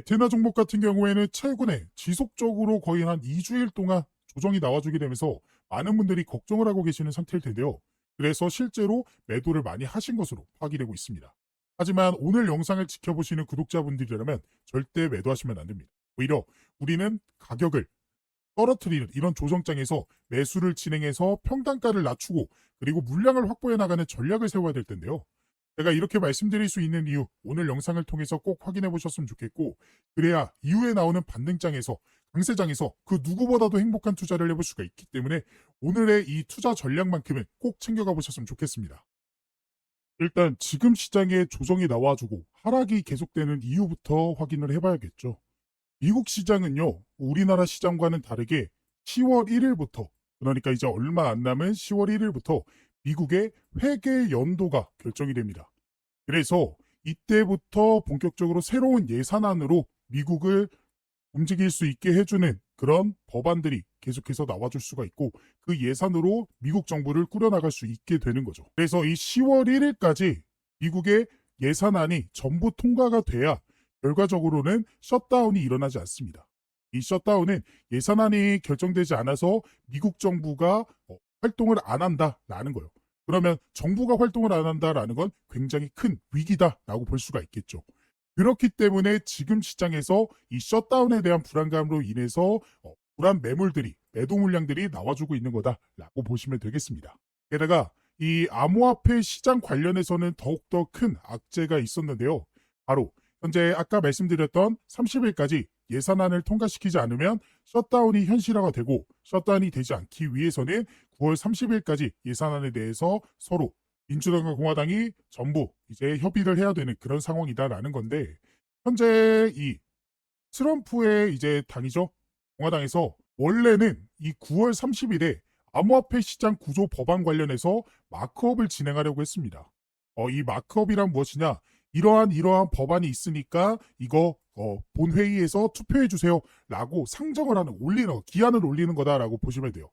에테나 종목 같은 경우에는 최근에 지속적으로 거의 한 2주일 동안 조정이 나와주게 되면서 많은 분들이 걱정을 하고 계시는 상태일 텐데요. 그래서 실제로 매도를 많이 하신 것으로 파악되고 있습니다. 하지만 오늘 영상을 지켜보시는 구독자분들이라면 절대 매도하시면 안 됩니다. 오히려 우리는 가격을 떨어뜨리는 이런 조정장에서 매수를 진행해서 평단가를 낮추고 그리고 물량을 확보해 나가는 전략을 세워야 될 텐데요. 제가 이렇게 말씀드릴 수 있는 이유 오늘 영상을 통해서 꼭 확인해 보셨으면 좋겠고 그래야 이후에 나오는 반등장에서 강세장에서 그 누구보다도 행복한 투자를 해볼 수가 있기 때문에 오늘의 이 투자 전략만큼은 꼭 챙겨가 보셨으면 좋겠습니다. 일단 지금 시장에 조정이 나와주고 하락이 계속되는 이유부터 확인을 해봐야겠죠. 미국 시장은요, 우리나라 시장과는 다르게 10월 1일부터, 그러니까 이제 얼마 안 남은 10월 1일부터 미국의 회계 연도가 결정이 됩니다. 그래서 이때부터 본격적으로 새로운 예산안으로 미국을 움직일 수 있게 해주는 그런 법안들이 계속해서 나와줄 수가 있고 그 예산으로 미국 정부를 꾸려나갈 수 있게 되는 거죠. 그래서 이 10월 1일까지 미국의 예산안이 전부 통과가 돼야 결과적으로는 셧다운이 일어나지 않습니다. 이 셧다운은 예산안이 결정되지 않아서 미국 정부가 어, 활동을 안 한다라는 거예요. 그러면 정부가 활동을 안 한다라는 건 굉장히 큰 위기다라고 볼 수가 있겠죠. 그렇기 때문에 지금 시장에서 이 셧다운에 대한 불안감으로 인해서 어, 불안 매물들이 매도 물량들이 나와주고 있는 거다라고 보시면 되겠습니다. 게다가 이 암호화폐 시장 관련해서는 더욱더 큰 악재가 있었는데요. 바로 현재 아까 말씀드렸던 30일까지 예산안을 통과시키지 않으면 셧다운이 현실화가 되고 셧다운이 되지 않기 위해서는 9월 30일까지 예산안에 대해서 서로 민주당과 공화당이 전부 이제 협의를 해야 되는 그런 상황이다라는 건데 현재 이 트럼프의 이제 당이죠 공화당에서 원래는 이 9월 30일에 암호화폐 시장 구조 법안 관련해서 마크업을 진행하려고 했습니다. 어, 이 마크업이란 무엇이냐? 이러한 이러한 법안이 있으니까 이거 어, 본회의에서 투표해 주세요라고 상정을 하는 올리는 기한을 올리는 거다라고 보시면 돼요.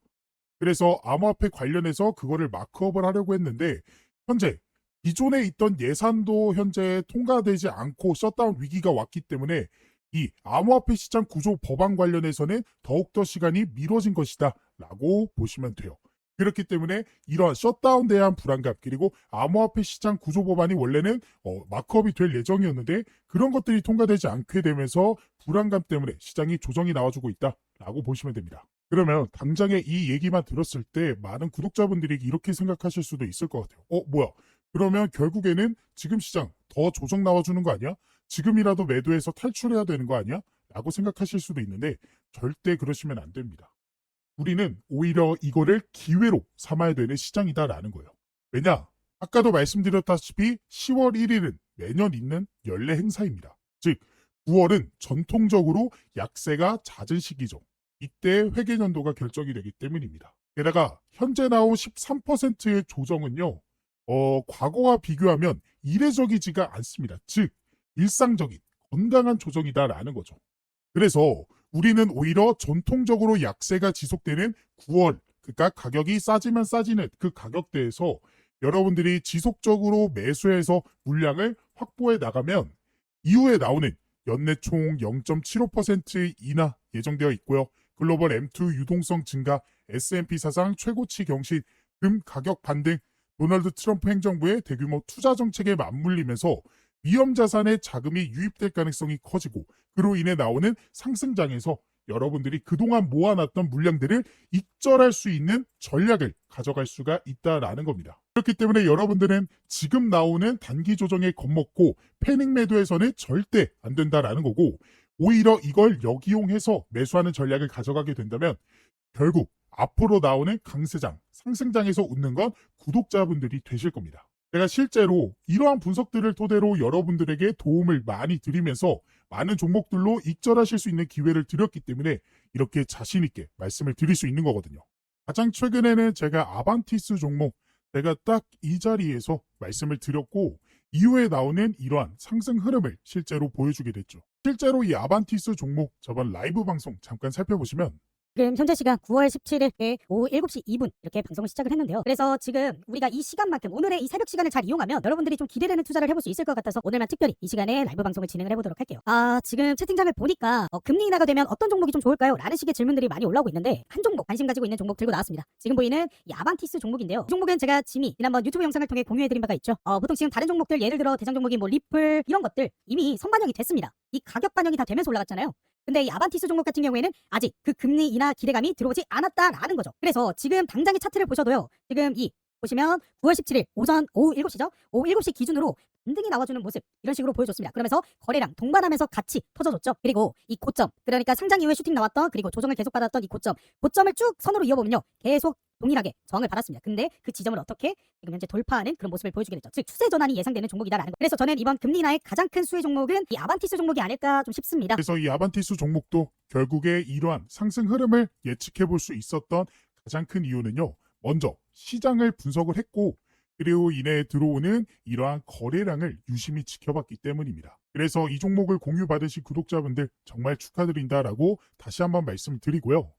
그래서 암호화폐 관련해서 그거를 마크업을 하려고 했는데 현재 기존에 있던 예산도 현재 통과되지 않고 셧다운 위기가 왔기 때문에 이 암호화폐 시장 구조 법안 관련해서는 더욱더 시간이 미뤄진 것이다 라고 보시면 돼요. 그렇기 때문에 이러한 셧다운 대한 불안감 그리고 암호화폐 시장 구조 법안이 원래는 어, 마크업이 될 예정이었는데 그런 것들이 통과되지 않게 되면서 불안감 때문에 시장이 조정이 나와주고 있다라고 보시면 됩니다. 그러면 당장에 이 얘기만 들었을 때 많은 구독자분들이 이렇게 생각하실 수도 있을 것 같아요. 어 뭐야? 그러면 결국에는 지금 시장 더 조정 나와주는 거 아니야? 지금이라도 매도해서 탈출해야 되는 거 아니야? 라고 생각하실 수도 있는데 절대 그러시면 안 됩니다. 우리는 오히려 이거를 기회로 삼아야 되는 시장이다라는 거예요. 왜냐? 아까도 말씀드렸다시피 10월 1일은 매년 있는 연례 행사입니다. 즉 9월은 전통적으로 약세가 잦은 시기죠. 이때 회계연도가 결정이 되기 때문입니다. 게다가 현재 나온 13%의 조정은요. 어, 과거와 비교하면 이례적이지가 않습니다. 즉 일상적인 건강한 조정이다라는 거죠. 그래서 우리는 오히려 전통적으로 약세가 지속되는 9월, 그러니까 가격이 싸지면 싸지는 그 가격대에서 여러분들이 지속적으로 매수해서 물량을 확보해 나가면 이후에 나오는 연내 총 0.75% 인하 예정되어 있고요. 글로벌 M2 유동성 증가, S&P 사상 최고치 경신, 금 가격 반등, 도널드 트럼프 행정부의 대규모 투자 정책에 맞물리면서 위험 자산에 자금이 유입될 가능성이 커지고 그로 인해 나오는 상승장에서 여러분들이 그동안 모아놨던 물량들을 익절할 수 있는 전략을 가져갈 수가 있다라는 겁니다. 그렇기 때문에 여러분들은 지금 나오는 단기 조정에 겁먹고 패닉 매도에서는 절대 안 된다라는 거고 오히려 이걸 역이용해서 매수하는 전략을 가져가게 된다면 결국 앞으로 나오는 강세장, 상승장에서 웃는 건 구독자분들이 되실 겁니다. 제가 실제로 이러한 분석들을 토대로 여러분들에게 도움을 많이 드리면서 많은 종목들로 익절하실 수 있는 기회를 드렸기 때문에 이렇게 자신있게 말씀을 드릴 수 있는 거거든요. 가장 최근에는 제가 아반티스 종목, 제가 딱 이 자리에서 말씀을 드렸고, 이후에 나오는 이러한 상승 흐름을 실제로 보여주게 됐죠. 실제로 이 아반티스 종목 저번 라이브 방송 잠깐 살펴보시면 지금 현재 시간 9월 17일 오후 7시 2분 이렇게 방송을 시작을 했는데요. 그래서 지금 우리가 이 시간만큼 오늘의 이 새벽 시간을 잘 이용하면 여러분들이 좀 기대되는 투자를 해볼 수 있을 것 같아서 오늘만 특별히 이 시간에 라이브 방송을 진행을 해보도록 할게요. 아 지금 채팅창을 보니까 어, 금리 인하가 되면 어떤 종목이 좀 좋을까요? 라는 식의 질문들이 많이 올라오고 있는데 한 종목 관심 가지고 있는 종목 들고 나왔습니다. 지금 보이는 이 아반티스 종목인데요. 이 종목은 제가 지미 지난번 유튜브 영상을 통해 공유해드린 바가 있죠. 어, 보통 지금 다른 종목들 예를 들어 대장 종목이 뭐 리플 이런 것들 이미 선반영이 됐습니다. 이 가격 반영이 다 되면서 올라갔잖아요. 근데 이 아반티스 종목 같은 경우에는 아직 그 금리 인하 기대감이 들어오지 않았다라는 거죠. 그래서 지금 당장의 차트를 보셔도요. 지금 이 보시면 9월 17일 오전 오후 7시죠. 오후 7시 기준으로 반등이 나와주는 모습 이런 식으로 보여줬습니다. 그러면서 거래량 동반하면서 같이 터져줬죠. 그리고 이 고점 그러니까 상장 이후에 슈팅 나왔던 그리고 조정을 계속 받았던 이 고점 고점을 쭉 선으로 이어보면요. 계속 동일하게 저항을 받았습니다. 근데 그 지점을 어떻게 지금 현재 돌파하는 그런 모습을 보여주게 됐죠. 즉 추세 전환이 예상되는 종목이다라는 거. 그래서 저는 이번 금리 인하의 가장 큰 수혜 종목은 이 아반티스 종목이 아닐까 좀 싶습니다. 그래서 이 아반티스 종목도 결국에 이러한 상승 흐름을 예측해 볼 수 있었던 가장 큰 이유는요. 먼저 시장을 분석을 했고 그리고 이내에 들어오는 이러한 거래량을 유심히 지켜봤기 때문입니다. 그래서 이 종목을 공유받으신 구독자분들 정말 축하드린다라고 다시 한번 말씀을 드리고요.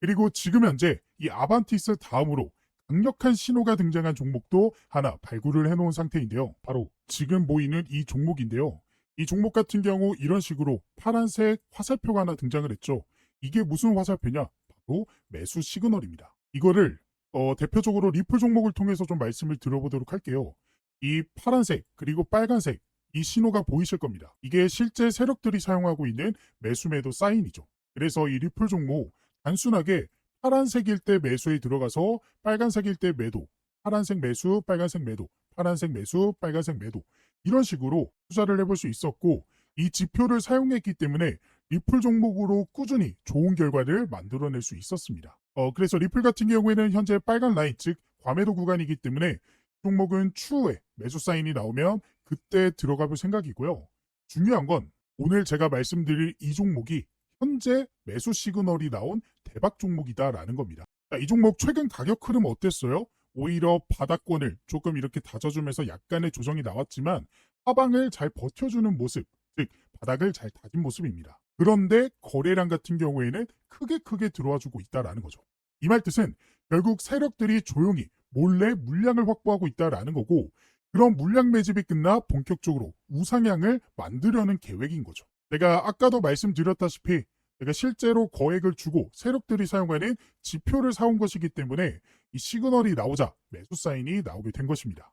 그리고 지금 현재 이 아반티스 다음으로 강력한 신호가 등장한 종목도 하나 발굴을 해놓은 상태인데요. 바로 지금 보이는 이 종목인데요. 이 종목 같은 경우 이런 식으로 파란색 화살표가 하나 등장을 했죠. 이게 무슨 화살표냐? 바로 매수 시그널입니다. 이거를 어, 대표적으로 리플 종목을 통해서 좀 말씀을 들어보도록 할게요. 이 파란색 그리고 빨간색 이 신호가 보이실 겁니다. 이게 실제 세력들이 사용하고 있는 매수 매도 사인이죠. 그래서 이 리플 종목 단순하게 파란색일 때 매수에 들어가서 빨간색일 때 매도, 파란색 매수, 빨간색 매도, 파란색 매수, 빨간색 매도 이런 식으로 투자를 해볼 수 있었고 이 지표를 사용했기 때문에 리플 종목으로 꾸준히 좋은 결과를 만들어낼 수 있었습니다. 어, 그래서 리플 같은 경우에는 현재 빨간 라인, 즉 과매도 구간이기 때문에 종목은 추후에 매수 사인이 나오면 그때 들어가 볼 생각이고요. 중요한 건 오늘 제가 말씀드릴 이 종목이 현재 매수 시그널이 나온 대박 종목이다라는 겁니다. 자, 이 종목 최근 가격 흐름 어땠어요? 오히려 바닥권을 조금 이렇게 다져주면서 약간의 조정이 나왔지만 하방을 잘 버텨주는 모습, 즉 바닥을 잘 다진 모습입니다. 그런데 거래량 같은 경우에는 크게 크게 들어와주고 있다라는 거죠. 이 말 뜻은 결국 세력들이 조용히 몰래 물량을 확보하고 있다라는 거고 그런 물량 매집이 끝나 본격적으로 우상향을 만들려는 계획인 거죠. 제가 아까도 말씀드렸다시피 제가 실제로 거액을 주고 세력들이 사용하는 지표를 사온 것이기 때문에 이 시그널이 나오자 매수 사인이 나오게 된 것입니다.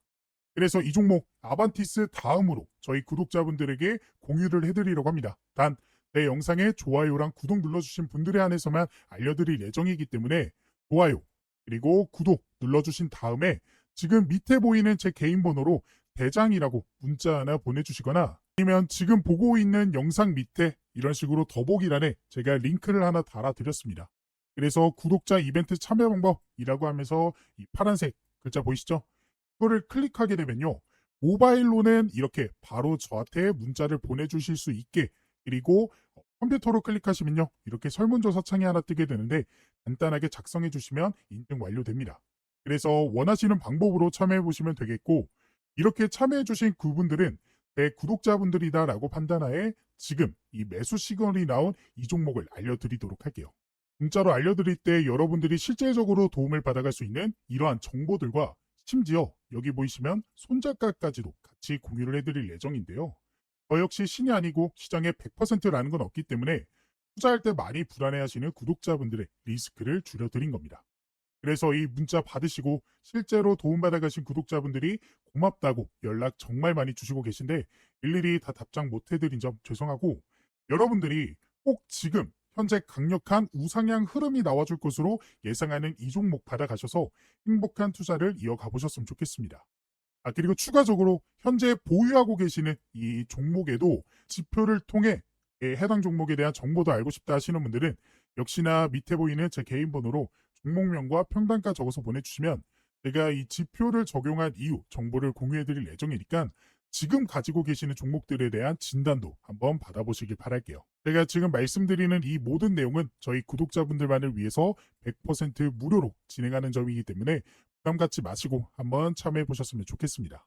그래서 이 종목 아반티스 다음으로 저희 구독자분들에게 공유를 해드리려고 합니다. 단 내 영상에 좋아요랑 구독 눌러주신 분들에 한해서만 알려드릴 예정이기 때문에 좋아요 그리고 구독 눌러주신 다음에 지금 밑에 보이는 제 개인 번호로 대장이라고 문자 하나 보내주시거나 아니면 지금 보고 있는 영상 밑에 이런 식으로 더보기란에 제가 링크를 하나 달아드렸습니다. 그래서 구독자 이벤트 참여 방법이라고 하면서 이 파란색 글자 보이시죠? 그거를 클릭하게 되면요. 모바일로는 이렇게 바로 저한테 문자를 보내주실 수 있게 그리고 어, 컴퓨터로 클릭하시면요. 이렇게 설문조사 창이 하나 뜨게 되는데 간단하게 작성해 주시면 인증 완료됩니다. 그래서 원하시는 방법으로 참여해 보시면 되겠고 이렇게 참여해 주신 그분들은 내 구독자분들이다라고 판단하에 지금 이 매수 시그널이 나온 이 종목을 알려드리도록 할게요. 문자로 알려드릴 때 여러분들이 실제적으로 도움을 받아갈 수 있는 이러한 정보들과 심지어 여기 보이시면 손작가까지도 같이 공유를 해드릴 예정인데요. 저 역시 신이 아니고 시장에 100%라는 건 없기 때문에 투자할 때 많이 불안해하시는 구독자분들의 리스크를 줄여드린 겁니다. 그래서 이 문자 받으시고 실제로 도움받아 가신 구독자분들이 고맙다고 연락 정말 많이 주시고 계신데 일일이 다 답장 못 해드린 점 죄송하고 여러분들이 꼭 지금 현재 강력한 우상향 흐름이 나와줄 것으로 예상하는 이 종목 받아가셔서 행복한 투자를 이어가 보셨으면 좋겠습니다. 아, 그리고 추가적으로 현재 보유하고 계시는 이 종목에도 지표를 통해 예, 해당 종목에 대한 정보도 알고 싶다 하시는 분들은 역시나 밑에 보이는 제 개인 번호로 종목명과 평단가 적어서 보내주시면 제가 이 지표를 적용한 이후 정보를 공유해드릴 예정이니까 지금 가지고 계시는 종목들에 대한 진단도 한번 받아보시길 바랄게요. 제가 지금 말씀드리는 이 모든 내용은 저희 구독자분들만을 위해서 100% 무료로 진행하는 점이기 때문에 부담 갖지 마시고 한번 참여해 보셨으면 좋겠습니다.